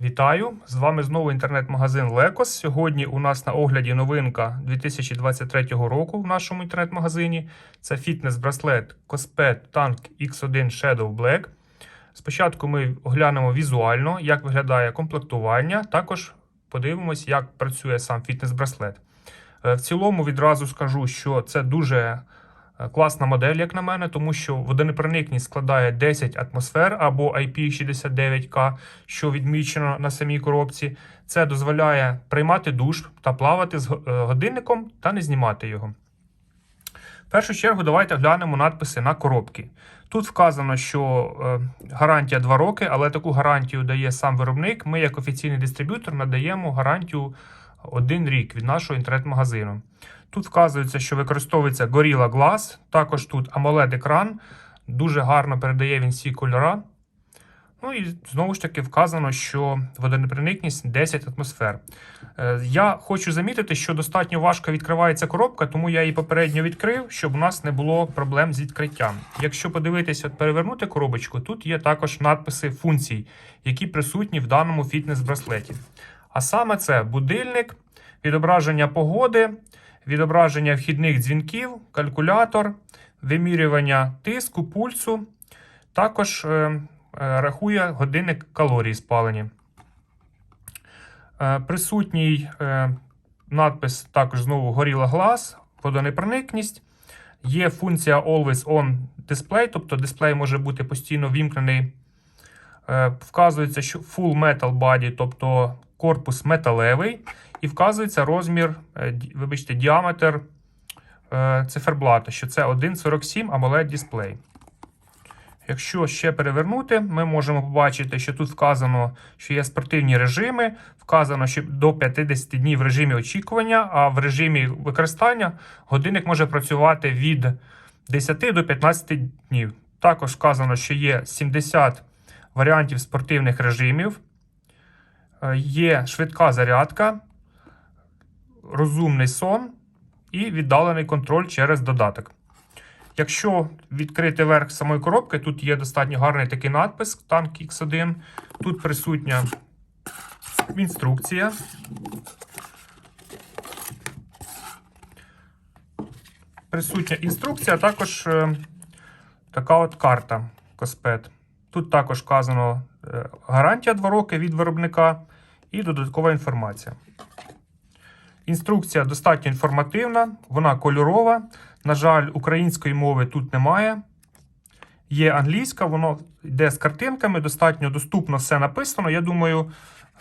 Вітаю! З вами знову інтернет-магазин Лекос. Сьогодні у нас на огляді новинка 2023 року в нашому інтернет-магазині. Це фітнес-браслет Cospet Tank X1 Shadow Black. Спочатку ми оглянемо візуально, як виглядає комплектування. Також подивимось, як працює сам фітнес-браслет. Е, В цілому відразу скажу, що це дуже класна модель, як на мене, тому що водонепроникність складає 10 атмосфер або IP69K, що відмічено на самій коробці. Це дозволяє приймати душ та плавати з е, годинником та не знімати його. В першу чергу давайте глянемо надписи на коробки. Тут вказано, що е, гарантія 2 роки, але таку гарантію дає сам виробник. Ми, як офіційний дистриб'ютор, надаємо гарантію 1 рік від нашого інтернет-магазину. Тут вказується, що використовується Gorilla Glass, також тут AMOLED-екран, дуже гарно передає він всі кольори. Ну і знову ж таки вказано, що водонепроникність 10 атмосфер. Е, Я хочу замітити, що достатньо важко відкривається коробка, тому я її попередньо відкрив, щоб у нас не було проблем з відкриттям. Якщо подивитися, перевернути коробочку, тут є також надписи функцій, які присутні в даному фітнес-браслеті. А саме це будильник, відображення погоди, відображення вхідних дзвінків, калькулятор, вимірювання тиску, пульсу. Також е, е, рахує годинник калорій спалені. Е, присутній надпис також знову Gorilla Glass, водонепроникність. Є функція Always On Display, тобто дисплей може бути постійно вімкнений. Вказується, що Full Metal Body, тобто корпус металевий, і вказується розмір, е, вибачте, діаметр е, циферблата, що це 1,47 AMOLED дисплей. Якщо ще перевернути, ми можемо побачити, що тут вказано, що є спортивні режими, вказано, що до 50 днів в режимі очікування, а в режимі використання годинник може працювати від 10 до 15 днів. Також вказано, що є 70 варіантів спортивних режимів, є швидка зарядка, розумний сон і віддалений контроль через додаток. Якщо відкрити верх самої коробки, тут є достатньо гарний такий надпис Tank X1. Тут присутня інструкція. Присутня інструкція, а також е, така от карта Коспет. Тут також вказано е, гарантія 2 роки від виробника і додаткова інформація. Інструкція достатньо інформативна, вона кольорова. На жаль, української мови тут немає. Є англійська, воно йде з картинками, достатньо доступно все написано. Я думаю,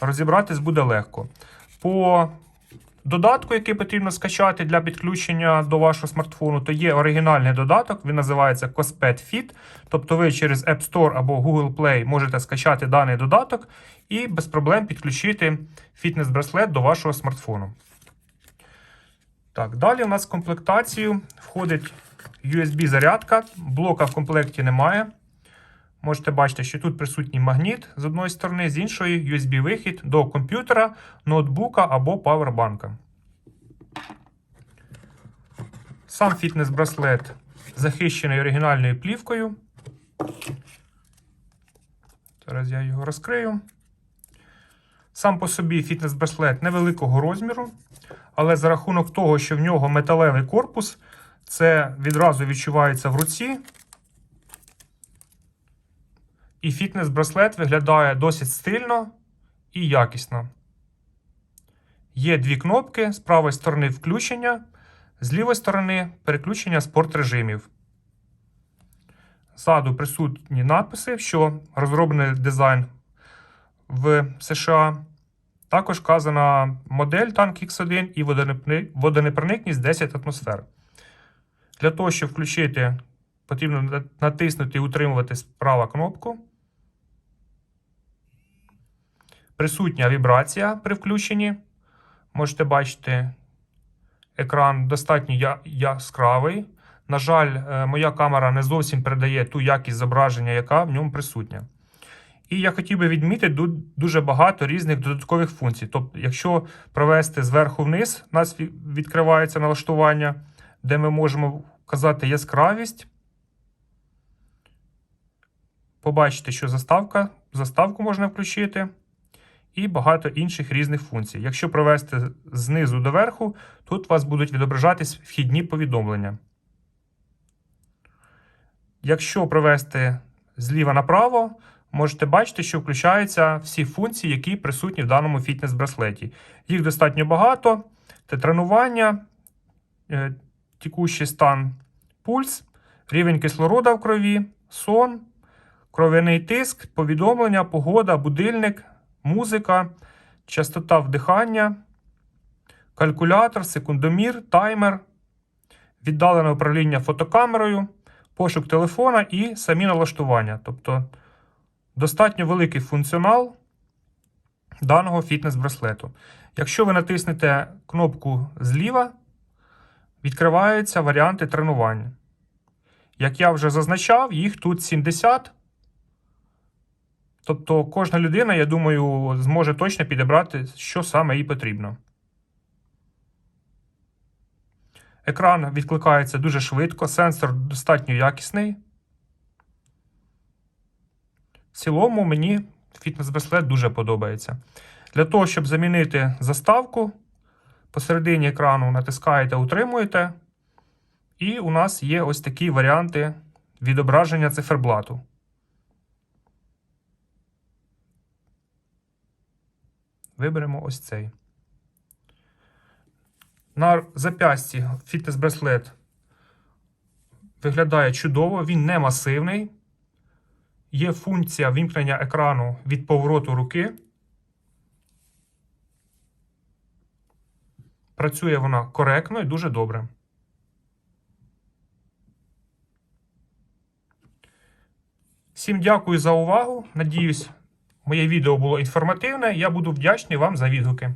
розібратись буде легко. По додатку, який потрібно скачати для підключення до вашого смартфону, то є оригінальний додаток, він називається Cospet Fit. Тобто ви через App Store або Google Play можете скачати даний додаток і без проблем підключити фітнес-браслет до вашого смартфону. Так, далі у нас в комплектацію входить USB-зарядка. Блока в комплекті немає. Можете бачити, що тут присутній магніт з одної сторони, з іншої USB-вихід до комп'ютера, ноутбука або павербанка. Сам фітнес-браслет захищений оригінальною плівкою. Зараз я його розкрию. Сам по собі фітнес-браслет невеликого розміру, але за рахунок того, що в нього металевий корпус, це відразу відчувається в руці. І фітнес-браслет виглядає досить стильно і якісно. Є дві кнопки з правої сторони включення, з лівої сторони переключення спорт-режимів. Ззаду присутні надписи, що розроблений дизайн в США. Також вказана модель Tank X1 і водонепроникність 10 атмосфер. Для того, щоб включити, потрібно натиснути і утримувати справа кнопку. Присутня вібрація при включенні. Можете бачити, екран достатньо яскравий. На жаль, е, моя камера не зовсім передає ту якість зображення, яка в ньому присутня. І я хотів би відмітити ду- дуже багато різних додаткових функцій. Тобто, якщо провести зверху вниз, у нас відкривається налаштування, де ми можемо вказати яскравість. Побачите, що заставка, заставку можна включити. І багато інших різних функцій. Якщо провести знизу до верху, тут у вас будуть відображатись вхідні повідомлення. Якщо провести зліва направо, можете бачити, що включаються всі функції, які присутні в даному фітнес-браслеті. Їх достатньо багато: це тренування, е, текущий стан, пульс, рівень кислорода в крові, сон, кров'яний тиск, повідомлення, погода, будильник, музика, частота вдихання, калькулятор, секундомір, таймер, віддалене управління фотокамерою, пошук телефона і самі налаштування. Тобто достатньо великий функціонал даного фітнес-браслету. Якщо ви натиснете кнопку зліва, відкриваються варіанти тренування. Як я вже зазначав, їх тут 70. Тобто кожна людина, я думаю, зможе точно підібрати, що саме їй потрібно. Екран відкликається дуже швидко, сенсор достатньо якісний. В цілому мені фітнес-браслет дуже подобається. Для того, щоб замінити заставку, посередині екрану натискаєте, утримуєте. І у нас є ось такі варіанти відображення циферблату. Виберемо ось цей. На зап'ясті фітнес-браслет виглядає чудово, він не масивний. Є функція вімкнення екрану від повороту руки. Працює вона коректно і дуже добре. Всім дякую за увагу. Надіюсь, моє відео було інформативне. Я буду вдячний вам за відгуки.